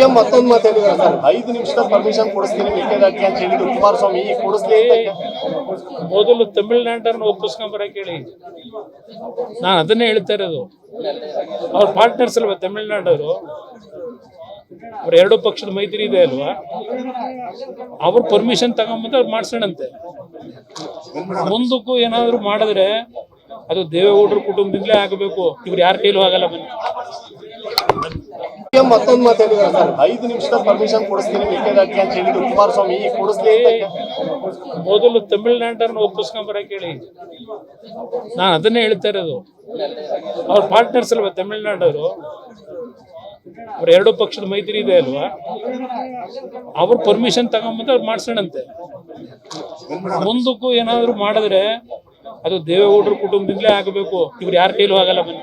ಮತ್ತೊಂದು ಸರ್. ಐದು ನಿಮಿಷದ ಪರ್ಮಿಷನ್ ಕೊಡಿಸ್ತೀನಿ ಮೇಕೆದಾಟಿ ಅಂತ ಹೇಳಿದ್ರು. ಕುಮಾರಸ್ವಾಮಿ, ಈಗ ಕೊಡಿಸ್ಲಿ ಮೊದಲು ತಮಿಳ್ನಾಡನ್ನು ಒಪ್ಪಿಸ್ಕೊಂಬರಕ್ಕೆ ಹೇಳಿ ನಾನು ಅದನ್ನೇ ಹೇಳ್ತಾ ಇರೋದು. ಅವ್ರ ಪಾರ್ಟ್ನರ್ಸ್ ಅಲ್ವಾ ತಮಿಳ್ನಾಡವರು? ಅವ್ರ ಎರಡು ಪಕ್ಷದ ಮೈತ್ರಿ ಇದೆ ಅಲ್ವಾ? ಅವ್ರ ಪರ್ಮಿಷನ್ ತಗೊಂಬಂದ್ರೆ ಅವ್ರು ಮಾಡ್ಸೋಣಂತೆ. ಮುಂದಕ್ಕೂ ಏನಾದ್ರು ಮಾಡಿದ್ರೆ ಅದು ದೇವೇಗೌಡರ ಕುಟುಂಬದಿಂದಲೇ ಆಗಬೇಕು. ಇವ್ರು ಯಾರ ಕೈಲೂ ಆಗಲ್ಲ ಬನ್ನಿ. ಮತ್ತೊಂದು ಮಾತಾಡಿದ್ದಾರೆ ಸರ್. ಐದು ನಿಮಿಷದ ಪರ್ಮಿಷನ್ ಕೊಡಿಸ್ತೀನಿ ಅಂತ ಹೇಳಿದ್ರು. ಕುಮಾರಸ್ವಾಮಿ ಈಗ ಕೊಡಿಸ್ಲಿ ಅಂತ ಮೊದಲು ತಮಿಳ್ನಾಡನ್ನು ಒಪ್ಪಿಸ್ಕೊಂಬರ ಕೇಳಿ. ನಾನು ಅದನ್ನೇ ಹೇಳ್ತಾ ಇರೋದು. ಅವ್ರ ಪಾರ್ಟ್ನರ್ಸ್ ಅಲ್ವಾ ತಮಿಳ್ನಾಡವರು? ಅವ್ರ ಎರಡು ಪಕ್ಷದ ಮೈತ್ರಿ ಇದೆ ಅಲ್ವಾ? ಅವ್ರ ಪರ್ಮಿಷನ್ ತಗೊಂಬಂದು ಅವ್ರು ಮಾಡ್ಸೋಣಂತೆ. ಮುಂದಕ್ಕೂ ಏನಾದ್ರು ಮಾಡಿದ್ರೆ ಅದು ದೇವೇಗೌಡರ ಕುಟುಂಬದಿಂದಲೇ ಆಗಬೇಕು. ಇವ್ರು ಯಾರ ಕೈಲೂ ಆಗಲ್ಲ ಬನ್ನಿ